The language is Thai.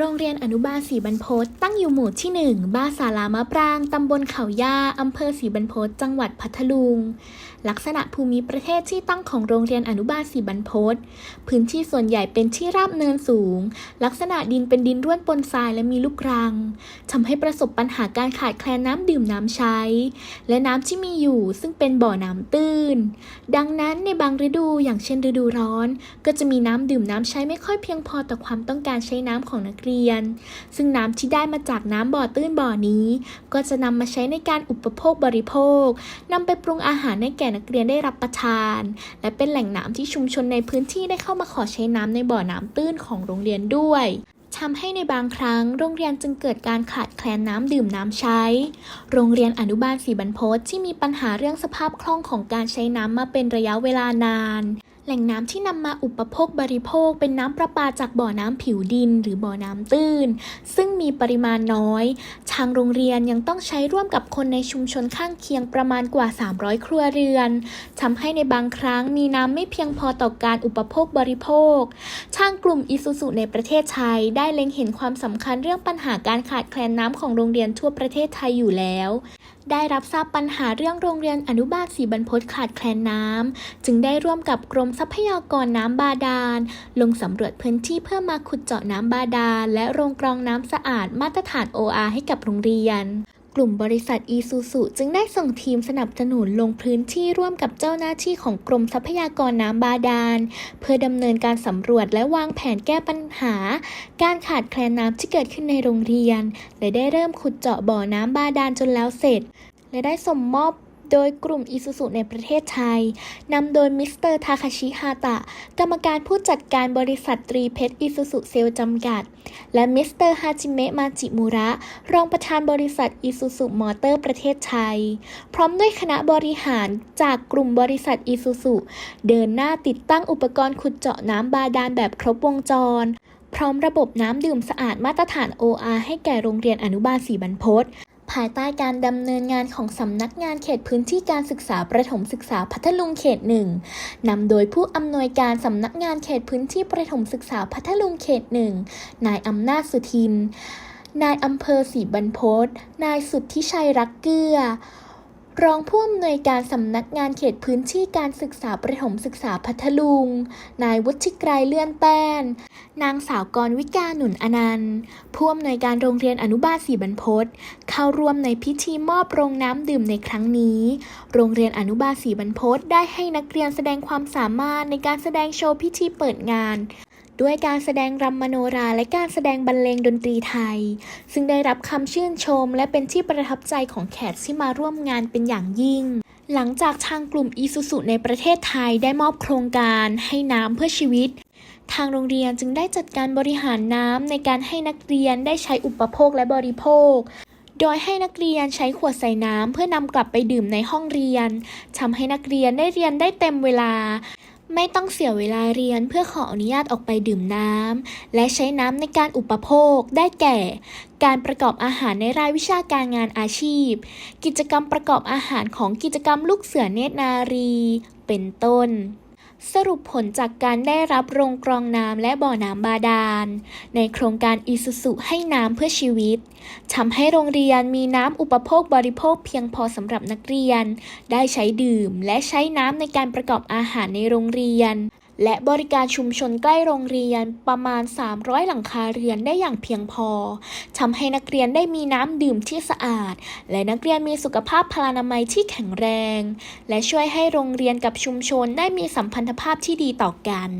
โรงเรียนอนุบาลศรีบรรพตตั้งอยู่หมู่ที่ 1 บ้านสารามะปราง ตำบลเขาย่าอำเภอศรีบรรพตจังหวัดพัทลุง ลักษณะภูมิประเทศที่ตั้งของโรงเรียนอนุบาลศรีบรรพตพื้นที่ส่วนใหญ่เป็นที่ราบเนินสูง ลักษณะดินเป็นดินร่วนปนทรายและมีลูกรังทำให้ประสบปัญหาการขาดแคลนน้ำดื่มน้ำใช้ และน้ำที่มีอยู่ซึ่งเป็นบ่อน้ำตื้น ดังนั้นในบางฤดูอย่างเช่นฤดูร้อน ก็จะมีน้ำดื่มน้ำใช้ไม่ค่อยเพียงพอต่อความต้องการใช้น้ำของนักเรียนซึ่งน้ำที่ได้มาจากน้ำบ่อตื้นบ่อนี้ ก็จะนำมาใช้ในการอุปโภคบริโภคนำไปปรุงอาหารให้แก่นักเรียนได้รับประทาน และเป็นแหล่งน้ำที่ชุมชนในพื้นที่ได้เข้ามาขอใช้น้ำในบ่อน้ำตื้นของโรงเรียนด้วยทำให้ในบางครั้งโรงเรียนจึงเกิดการขาดแคลนน้ำดื่มน้ำใช้ โรงเรียนอนุบาลศรีบรรพตที่มีปัญหาเรื่องสภาพคล่องของการใช้น้ำมาเป็นระยะเวลานาน แหล่งน้ำที่นำมาอุปโภคบริโภคเป็นน้ำประปาจากบ่อน้ำผิวดิน หรือบ่อน้ำตื้น ซึ่งมีปริมาณน้อย ทางโรงเรียนยังต้องใช้ร่วมกับคนในชุมชนข้างเคียงประมาณกว่า 300 ครัวเรือนทำให้ในบางครั้งมีน้ำไม่เพียงพอต่อการอุปโภคบริโภค ทางกลุ่มอิซูซุในประเทศไทยได้เล็งเห็นความสำคัญเรื่องปัญหาการขาดแคลนน้ำของโรงเรียนทั่วประเทศไทยอยู่แล้ว ได้รับทราบปัญหาเรื่องโรงเรียนอนุบาลศรีบรรพตขาดแคลนน้ำ จึงได้ร่วมกับกรมทรัพยากรน้ำบาดาล ลงสำรวจพื้นที่เพื่อมาขุดเจาะน้ำบาดาล และโรงกรองน้ำสะอาดมาตรฐาน OR ให้กับโรงเรียน ลุ่มบริษัทอีซูซุจึงได้ส่งทีมสนับสนุนลงพื้นที่ร่วมกับเจ้าหน้าที่ของกรมทรัพยากรน้ำบาดาล เพื่อดำเนินการสำรวจและวางแผนแก้ปัญหา การขาดแคลนน้ำที่เกิดขึ้นในโรงเรียน และได้เริ่มขุดเจาะบ่อน้ำบาดาลจนแล้วเสร็จ และได้ส่งมอบ โดยกลุ่มอิซูซุในประเทศไทย นำโดยมิสเตอร์ทาคาชิฮาตะ กรรมการผู้จัดการบริษัทตรีเพชรอิซูซุเซลจำกัด และมิสเตอร์ฮาจิเมะมาจิมุระ รองประธานบริษัทอิซูซุมอเตอร์ประเทศไทย พร้อมด้วยคณะบริหารจากกลุ่มบริษัทอิซูซุเดินหน้าติดตั้งอุปกรณ์ขุดเจาะน้ำบาดาลแบบครบวงจร พร้อมระบบน้ำดื่มสะอาดมาตรฐาน OR ให้แก่โรงเรียนอนุบาลศรีบรรพต ภายใต้การดำเนินงานของสำนักงานเขตพื้นที่การศึกษาประถมศึกษาพัทลุงเขตหนึ่งนำโดยผู้อำนวยการสำนักงานเขตพื้นที่ประถมศึกษาพัทลุงเขตหนึ่งนายอำนาจสุทิน นายอำเภอศรีบรรพตนายสุทธิชัยรักเกื้อ รองผู้อำนวยการสำนักงานเขตพื้นที่การศึกษาประถมศึกษาพัทลุง นายวุฒิไกรเลื่อนแป้น นางสาวกรวิกาหนุนอนันต์ ผู้อำนวยการโรงเรียนอนุบาลศรีบรรพตเข้าร่วมในพิธีมอบโรงน้ำดื่มในครั้งนี้ โรงเรียนอนุบาลศรีบรรพตได้ให้นักเรียนแสดงความสามารถในการแสดงโชว์พิธีเปิดงาน ด้วยการแสดงรำมโนราและการแสดงบรรเลงดนตรีไทย ซึ่งได้รับคำชื่นชมและเป็นที่ประทับใจของแขกที่มาร่วมงานเป็นอย่างยิ่ง หลังจากทางกลุ่มอีซูซุในประเทศไทยได้มอบโครงการให้น้ำเพื่อชีวิต ทางโรงเรียนจึงได้จัดการบริหารน้ำในการให้นักเรียนได้ใช้อุปโภคและบริโภคโดยให้นักเรียนใช้ขวดใส่น้ำเพื่อนำกลับไปดื่มในห้องเรียนทำให้นักเรียนได้เรียนได้เต็มเวลา ไม่ต้องเสียเวลาเรียนเพื่อขออนุญาตออกไปดื่มน้ำ และใช้น้ำในการอุปโภค ได้แก่ การประกอบอาหารในรายวิชาการงานอาชีพ กิจกรรมประกอบอาหารของกิจกรรมลูกเสือเนตรนารี เป็นต้น สรุปผลจากการได้รับโรงกรองน้ำและบ่อน้ำบาดาล ในโครงการอิสุสุให้น้ำเพื่อชีวิตทำให้โรงเรียนมีน้ำอุปโภคบริโภคเพียงพอสำหรับนักเรียน ได้ใช้ดื่มและใช้น้ำในการประกอบอาหารในโรงเรียน และบริการชุมชนใกล้โรงเรียนประมาณ 300 หลังคาเรือนได้อย่างเพียงพอทำให้นักเรียนได้มีน้ำดื่มที่สะอาด และนักเรียนมีสุขภาพพลานามัยที่แข็งแรง และช่วยให้โรงเรียนกับชุมชนได้มีสัมพันธภาพที่ดีต่อกัน